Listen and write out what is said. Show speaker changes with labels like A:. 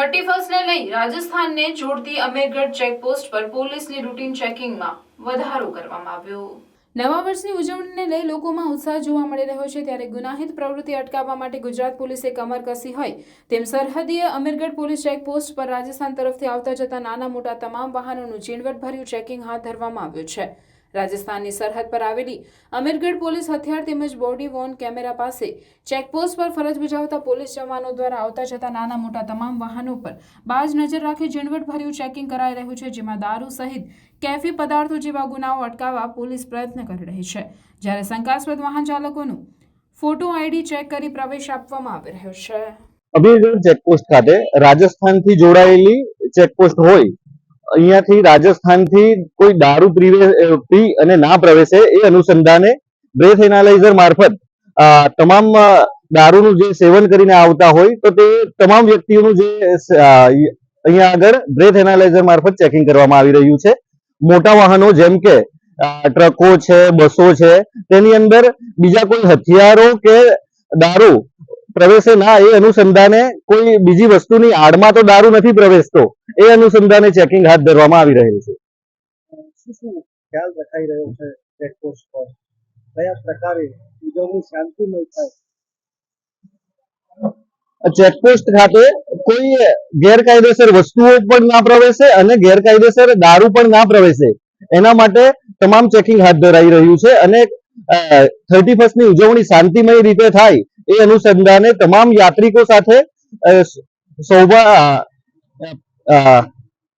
A: Thirty ફર્સ્ટને લઈ રાજસ્થાનને જોડતી અમેરગઢ checkpost પર પોલીસની રૂટીન ચેકિંગમાં વધારો કરવામાં આવ્યો. નવા વર્ષની ઉજવણીને લઈ લોકોમાં ઉત્સાહ જોવા મળી રહ્યો છે ત્યારે ગુનાહિત પ્રવૃત્તિ અટકાવવા માટે ગુજરાત પોલીસે કમર કસી હોય તેમ સરહદીય અમીરગઢ પોલીસ ચેકપોસ્ટ પર રાજસ્થાન તરફથી આવતા જતા નાના મોટા તમામ વાહનોનું ઝીણવટભર્યું ચેકિંગ હાથ ધરવામાં આવ્યું છે. રાજસ્થાનની સરહદ પર આવેલી અમીરગઢ પોલીસ હથિયાર તેમજ બોડી વોર્ન કેમેરા પાસે ચેકપોસ્ટ પર ફરજ બજાવતા પોલીસ જવાનો દ્વારા આવતા જતા નાના મોટા તમામ વાહનો પર બાજ નજર રાખી ઝીણવટભર્યું ચેકિંગ કરાઈ રહ્યું છે, જેમાં દારૂ સહિત કેફી પદાર્થો જેવા ગુનાઓ અટકાવવા પોલીસ પ્રયત્ન કરી રહી છે. જ્યારે શંકાસ્પદ વાહન ચાલકોનું ફોટો આઈડી ચેક કરી પ્રવેશ આપવામાં આવી રહ્યો છે.
B: અમીરગઢ ચેકપોસ્ટ ખાતે રાજસ્થાનથી જોડાયેલી ચેકપોસ્ટ હોય અહીંયાથી રાજસ્થાનથી કોઈ દારૂ પી અને ના પ્રવેશે એ અનુસંધાને બ્રેથ એનાલાઇઝર મારફત તમામ દારૂનું જે સેવન કરીને આવતા હોય તો તે તમામ વ્યક્તિઓનું જે અહીંયા આગળ બ્રેથ એનાલાઇઝર મારફત ચેકિંગ કરવામાં આવી રહ્યું છે. મોટા વાહનો જેમ કે ટ્રકો છે, બસો છે, તેની અંદર બીજા કોઈ હથિયારો કે દારૂ પ્રવેશે ના એ અનુસંધાને કોઈ બીજી વસ્તુની આડમાં તો દારૂ નથી પ્રવેશતો. એ અનુસંધાને ચેકિંગ હાથ ધરવામાં આવી રહેલ છે.
C: શું શું ખ્યાલ રખાઈ રહ્યો છે ચેકપોસ્ટ પર. કયા પ્રકારે ઉજવણી શાંતિમય થાય?
B: ચેકપોસ્ટ ખાતે કોઈ ગેરકાયદેસર વસ્તુઓ પણ ના પ્રવેશે અને ગેરકાયદેસર દારૂ પણ ના પ્રવેશે. એના માટે તમામ ચેકિંગ હાથ ધરાઈ રહ્યું છે અને થર્ટી ફર્સ્ટની ઉજવણી શાંતિમય રીતે થાય એ અનુસંધાને તમામ યાત્રિકો સાથે સૌભા